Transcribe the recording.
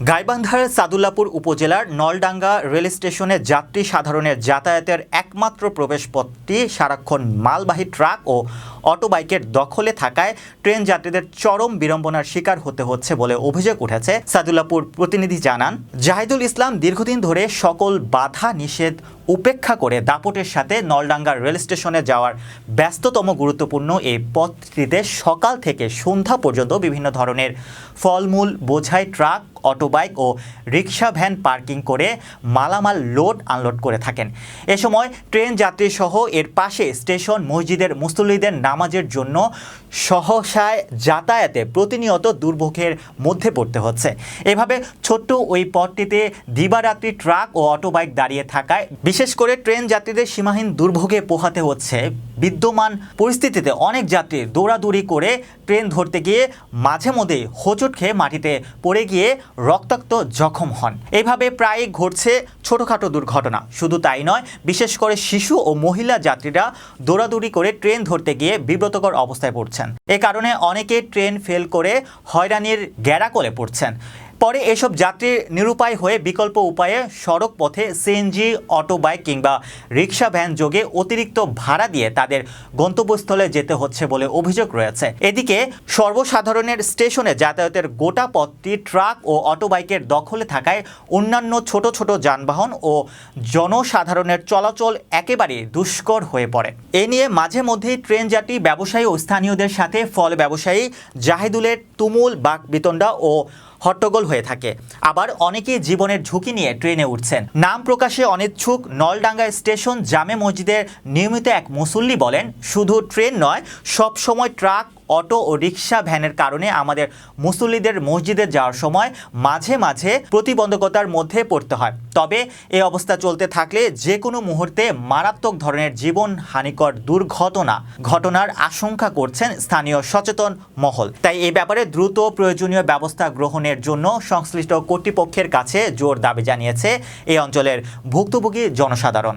গাইবান্ধার সাদুল্লাপুর উপজেলার নলডাঙ্গা রেল স্টেশনে যাত্রী সাধারণের যাতায়াতের একমাত্র প্রবেশপথটি সারাক্ষণ মালবাহী ট্রাক ও অটোবাইকের দখলে থাকায় ট্রেন যাত্রীদের চরম বিড়ম্বনার শিকার হতে হচ্ছে বলে অভিযোগ উঠেছে সাদুল্লাপুর প্রতিনিধি জানান, জাহিদুল ইসলাম দীর্ঘদিন ধরে সকল বাধা নিষেধ উপেক্ষা করে দাপটের সাথে নলডাঙ্গা রেল স্টেশনে যাওয়ার ব্যস্ততম গুরুত্বপূর্ণ এই পথটিতে সকাল থেকে সন্ধ্যা পর্যন্ত বিভিন্ন ধরনের ফলমূল, বোঝাই ট্রাক অটোবাইক ও রিক্সা ভ্যান পার্কিং করে মালামাল লোড আনলোড করে থাকেন। এ সময় ট্রেন যাত্রী সহ এর পাশে স্টেশন, মসজিদের মুসল্লিদের নামাজের জন্য সহসায় যাতায়াতে প্রতিনিয়ত দুর্ভোগের মধ্যে পড়তে হচ্ছে। এভাবে ছোট্ট ওই পথটিতে দিবারাত্রি ট্রাক ও অটোবাইক দাঁড়িয়ে থাকায় বিশেষ করে ট্রেন যাত্রীদের সীমাহীন দুর্ভোগে পোহাতে হচ্ছে বিদ্যমান পরিস্থিতিতে অনেক যাত্রী দৌড়াদৌড়ি করে ট্রেন ধরতে গিয়ে মাঝে মধ্যে হোঁচট খেয়ে মাটিতে পড়ে গিয়ে রক্তাক্ত জখম হন। এভাবে প্রায় ঘটছে ছোটোখাটো দুর্ঘটনা। শুধু তাই নয়, বিশেষ করে শিশু ও মহিলা যাত্রীরা দৌড়াদৌড়ি করে ট্রেন ধরতে গিয়ে বিব্রতকর অবস্থায় পড়ছেন। এ কারণে অনেকে ট্রেন ফেল করে হয়রানির গ্যারাকলে পড়ছেন। পরে এসব যাত্রী নিরুপায় হয়ে বিকল্প উপায়ে সড়ক পথে সিএনজি অটো বাইক কিংবা রিক্সা ভ্যান যোগে অতিরিক্ত ভাড়া দিয়ে তাদের গন্তব্যস্থলে যেতে হচ্ছে বলে অভিযোগ রয়েছে। এদিকে সর্বসাধারণের স্টেশনে যাতায়াতের গোটা পথটি ট্রাক ও অটো বাইকের দখলে থাকায় অন্যান্য ছোট ছোট যানবাহন ও জনসাধারণের চলাচল একেবারে দুষ্কর হয়ে পড়ে। এ নিয়ে মাঝে মধ্যেই ট্রেন যাত্রী, ব্যবসায়ী ও স্থানীয়দের সাথে ফল ব্যবসায়ী জাহিদুলের তুমুল বাক বিতণ্ডা ও হট্টগোল হয়ে থাকে। আবার অনেকেই জীবনের ঝুঁকি নিয়ে ট্রেনে উঠছেন। নাম প্রকাশে অনিচ্ছুক নলডাঙ্গা স্টেশন জামে মসজিদের নিয়মিত এক মুসল্লি বলেন, শুধু ট্রেন নয় সব সময় ট্রাক অটো ও রিক্সা ভ্যানের কারণে আমাদের মুসল্লিদের মসজিদে যাওয়ার সময় মাঝে মাঝে প্রতিবন্ধকতার মধ্যে পড়তে হয়। তবে এই অবস্থা চলতে থাকলে যে কোনো মুহূর্তে মারাত্মক ধরনের জীবন হানিকর দুর্ঘটনা ঘটনার আশঙ্কা করছেন স্থানীয় সচেতন মহল। তাই এ ব্যাপারে দ্রুত প্রয়োজনীয় ব্যবস্থা গ্রহণের জন্য সংশ্লিষ্ট কর্তৃপক্ষের কাছে জোর দাবি জানিয়েছে এই অঞ্চলের ভুক্তভোগী জনসাধারণ।